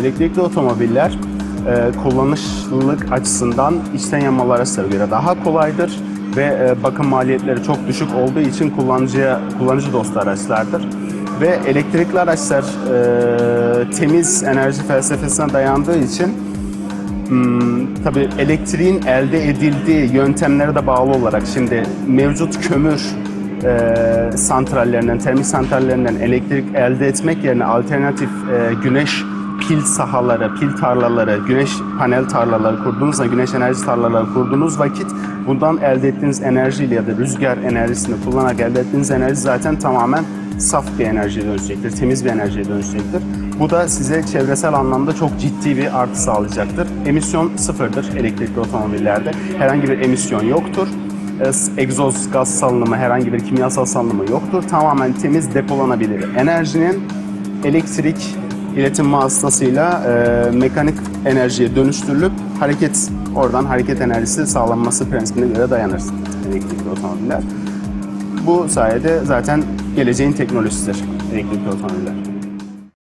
Elektrikli otomobiller e, kullanışlılık açısından içten yanmalı araçlara göre daha kolaydır ve e, bakım maliyetleri çok düşük olduğu için kullanıcıya kullanıcı dostu araçlardır. Ve elektrikli araçlar e, temiz enerji felsefesine dayandığı için Hmm, tabii elektriğin elde edildiği yöntemlere de bağlı olarak şimdi mevcut kömür e, santrallerinden, termik santrallerinden elektrik elde etmek yerine alternatif e, güneş pil sahaları, pil tarlaları, güneş panel tarlaları kurduğunuz zaman, güneş enerji tarlaları kurduğunuz vakit bundan elde ettiğiniz enerjiyle ya da rüzgar enerjisini kullanarak elde ettiğiniz enerji zaten tamamen saf bir enerjiye dönüşecektir, temiz bir enerjiye dönüşecektir. Bu da size çevresel anlamda çok ciddi bir artı sağlayacaktır. Emisyon sıfırdır elektrikli otomobillerde. Herhangi bir emisyon yoktur. Egzoz gaz salınımı, herhangi bir kimyasal salınımı yoktur. Tamamen temiz depolanabilir enerjinin elektrik iletim vasıtasıyla e, mekanik enerjiye dönüştürülüp hareket oradan hareket enerjisi sağlanması prensibine göre dayanır elektrikli otomobiller. Bu sayede zaten geleceğin teknolojisidir elektrikli otomobiller.